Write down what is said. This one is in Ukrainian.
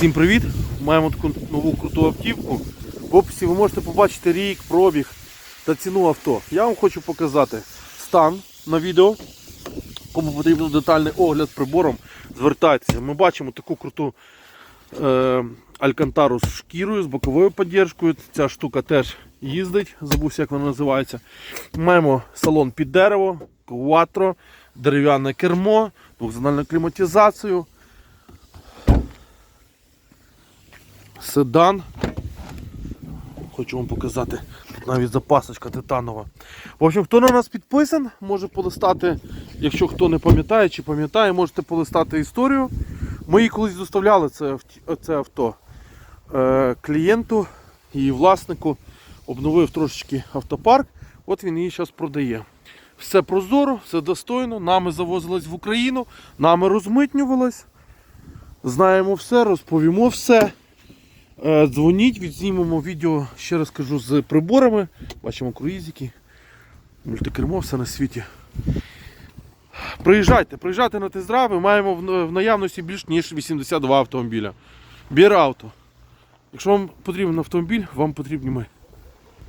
Всім привіт! Маємо таку нову круту автівку. В описі ви можете побачити рік, пробіг та ціну авто. Я вам хочу показати стан на відео. Кому потрібен детальний огляд прибором, звертайтеся. Ми бачимо таку круту е, алькантару з шкірою, з боковою підтримкою. Ця штука теж їздить, забувся, як вона називається. Маємо салон під дерево, кватро, дерев'яне кермо, двохзональну кліматизацію. Седан. Хочу вам показати. Навіть запасочка титанова. В общем, хто на нас підписан, може полистати, якщо хто не пам'ятає чи пам'ятає, можете полистати історію. Ми її колись доставляли це, це авто е, клієнту, її власнику. Обновив трошечки автопарк. От він її зараз продає. Все прозоро, все достойно. Нами завозилось в Україну, нами розмитнювалось. Знаємо все, розповімо все. Е, Дзвоніть, відзнімемо відео, ще раз кажу, з приборами. Бачимо круїзики, мультикермо, все на світі. Приїжджайте, приїжджайте на тест-драйви. Маємо в наявності більш ніж 82 автомобіля. Бір авто. Якщо вам потрібен автомобіль, вам потрібні ми.